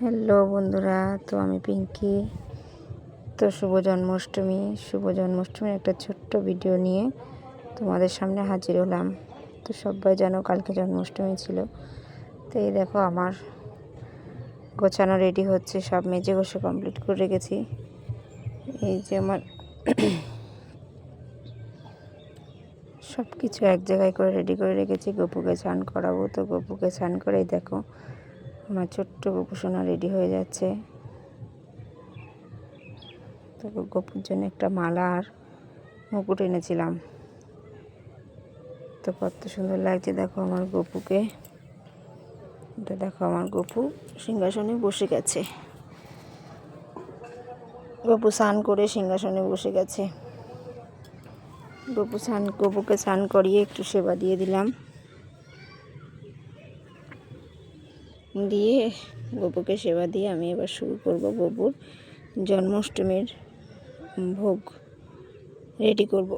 Hello বন্ধুরা, তো আমি পিঙ্কি। তো শুভ জন্মাষ্টমী শুভ জন্মাষ্টমীর একটা ছোট্ট ভিডিও নিয়ে তোমাদের সামনে হাজির হলাম। তো সবাই জানো কালকে জন্মাষ্টমী ছিল। তো এই দেখো আমার গোছানো রেডি হচ্ছে, সব মেজে গোসে কমপ্লিট করে রেখেছি। এই যে আমার সব কিছু এক জায়গায় করে রেডি করে রেখেছি। গপুকে স্নান করাবো, তো গপুকে স্নান করেই দেখো আমার ছোট্ট গপু সোনা রেডি হয়ে যাচ্ছে। তো গপুর জন্য একটা মালা আর মুকুট এনেছিলাম। তো কত সুন্দর লাগছে দেখো আমার গপুকে। এটা দেখো আমার গপু সিংহাসনে বসে গেছে। গপু স্নান করে সিংহাসনে বসে গেছে। গপু স্নান, গপুকে স্নান করিয়ে একটু সেবা দিয়ে দিলাম। দিয়ে গপুকে সেবা দিয়ে আমি এবার শুরু করব গপুর জন্মাষ্টমীর ভোগ রেডি করব।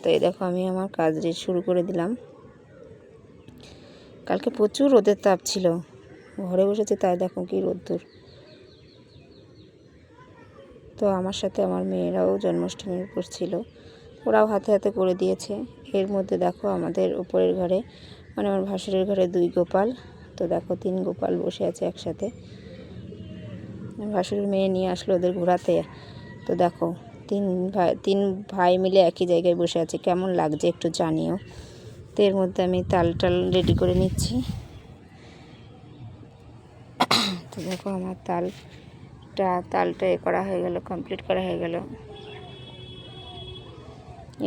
তো এই দেখো আমি আমার কাজ শুরু করে দিলাম। কালকে প্রচুর রোদের তাপ ছিল, ঘরে বসেছে তাই দেখো কি রোদ্দুর। তো আমার সাথে আমার মেয়েরাও জন্মাষ্টমীর উপর ছিল, ওরাও হাতে হাতে করে দিয়েছে। এর মধ্যে দেখো আমাদের উপরের ঘরে মানে আমার ভাসুরের ঘরে দুই গোপাল তো দেখো তিন গোপাল বসে আছে একসাথে। ভাসুরের মেয়ে নিয়ে আসলো ওদের ঘোরাতে। তো দেখো, তিন ভাই তিন ভাই মিলে একই জায়গায় বসে আছে। কেমন লাগছে একটু জানিও। তো এর মধ্যে আমি তাল টাল রেডি করে নিচ্ছি। তো দেখো আমার তালটা তালটা এ করা হয়ে গেল, কমপ্লিট করা হয়ে গেল।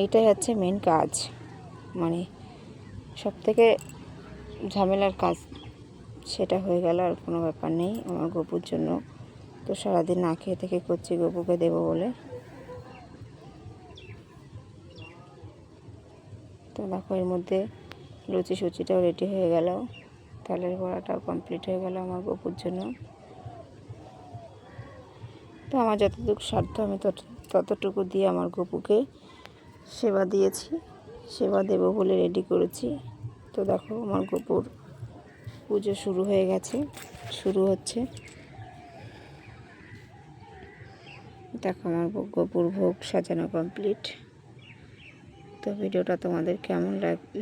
এইটাই হচ্ছে মেন কাজ। মানে সব থেকে ঝামেলার কাজ। সেটা হয়ে গেল আর কোনো ব্যাপার নেই আমার গপুর জন্য। তো সারাদিন না খেয়ে থেকে করছি গপুকে দেবো বলে। তো দেখো, এর মধ্যে লুচি সুচিটাও রেডি হয়ে গেল। তালের বড়াটাও কমপ্লিট হয়ে গেল আমার গপুর জন্য। তো আমার যতটুকু সাধ্য আমি তত, ততটুকু দিয়ে আমার গপুকে সেবা দিয়েছি। সেবা দেব বলে রেডি করেছি। তো দেখো, আমার গপুর পুজো শুরু হয়ে গেছে, শুরু হচ্ছে। দেখো আমার গপুর ভোগ সাজানো কমপ্লিট তো ভিডিওটা তোমাদের কেমন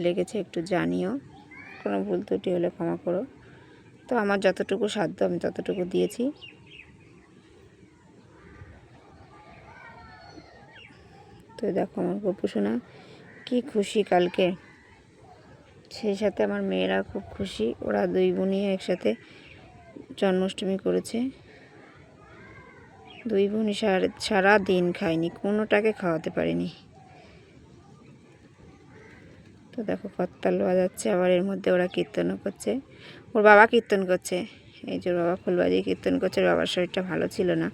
লেগেছে একটু জানিও, কোনো ভুল ত্রুটি হলে ক্ষমা করো। তো আমার যতটুকু সাধ্য আমি ততটুকু দিয়েছি। তো দেখো আমার গপু শোনা, কী খুশি কালকে। সেই সাথে আমার মেয়েরা খুব খুশি। ওরা দুই বোনই একসাথে জন্মাষ্টমী করেছে। দুই বোনই সারা দিন খায়নি, কোনোটাকে খাওয়াতে পারিনি। তো দেখো কত্তাল বাজাচ্ছে আবার এর মধ্যে ওরা কীর্তনও করছে। ওর বাবা কীর্তন করছে। এই যে বাবা ফুল বাজিয়ে কীর্তন করছে বাবার শরীরটা ভালো ছিল না।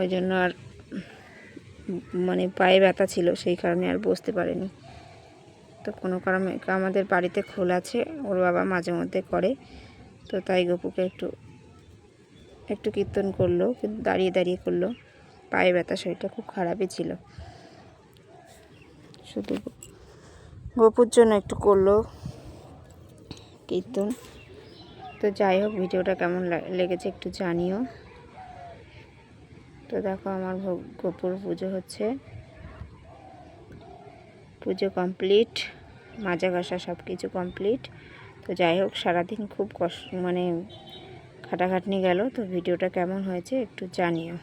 ওই জন্য আর মানে পায়ে ব্যথা ছিল, সেই কারণে আর বসতে পারেনি। তো কোনো কারণে আমাদের বাড়িতে খোল আছে, ওর বাবা মাঝে মধ্যে করে। তো তাই গপুকে একটু একটু কীর্তন করল, কিন্তু দাঁড়িয়ে দাঁড়িয়ে করল। পায়ে ব্যথা শরীরটা খুব খারাপই ছিল। শুধু গপুর জন্য একটু করল কীর্তন। তো যাই হোক, ভিডিওটা কেমন লেগেছে একটু জানিও। তো দেখো, আমার গপুর পুজো হচ্ছে। পুজো কমপ্লিট মাজা ঘষা সব কিছু কমপ্লিট তো যাই হোক, সারাদিন খুব কষ্ট মানে খাটাখাটনি গেল। তো ভিডিওটা কেমন হয়েছে একটু জানিও।